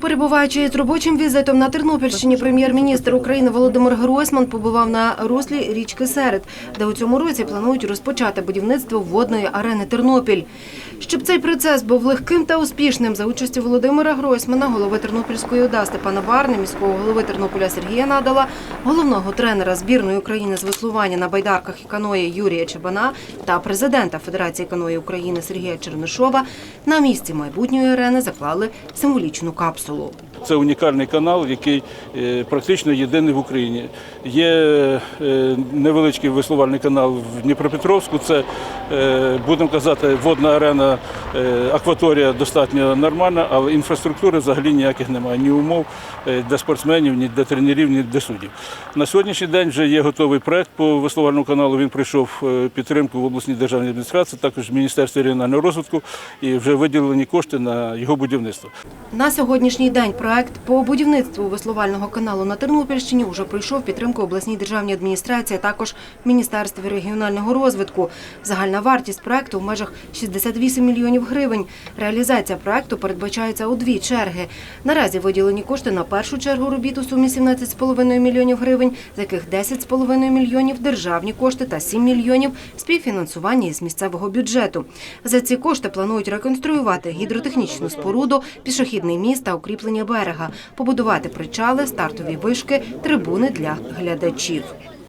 Перебуваючи з робочим візитом на Тернопільщині, прем'єр-міністр України Володимир Гройсман побував на руслі річки Серед, де у цьому році планують розпочати будівництво водної арени Тернопіль. Щоб цей процес був легким та успішним, за участю Володимира Гройсмана, голови Тернопільської ОДА Степана Барни, міського голови Тернополя Сергія Надала, головного тренера збірної України з веслування на байдарках і каної Юрія Чебана та президента Федерації каної України Сергія Чернишова на місці майбутньої арени заклали символічну капсулу. Kosovu. Це унікальний канал, який е, практично єдиний в Україні. Є е, невеличкий веслувальний канал в Дніпропетровську. Це, е, будемо казати, водна арена, акваторія достатньо нормальна, але інфраструктури взагалі ніяких немає. Ні умов для спортсменів, ні для тренерів, ні для суддів. На сьогоднішній день вже є готовий проект по веслувальному каналу. Він прийшов підтримку в обласній державній адміністрації, також в Міністерстві регіонального розвитку і вже виділені кошти на його будівництво. На сьогоднішній день проект по будівництву веслувального каналу на Тернопільщині вже пройшов підтримку обласній державній адміністрації, а також в Міністерстві регіонального розвитку. Загальна вартість проекту в межах 68 мільйонів гривень. Реалізація проекту передбачається у дві черги. Наразі виділені кошти на першу чергу робіт у сумі 17,5 мільйонів гривень, з яких 10,5 мільйонів державні кошти та 7 мільйонів співфінансування із місцевого бюджету. За ці кошти планують реконструювати гідротехнічну споруду, пішохідний міст та укріплення берега, побудувати причали, стартові вишки, трибуни для глядачів.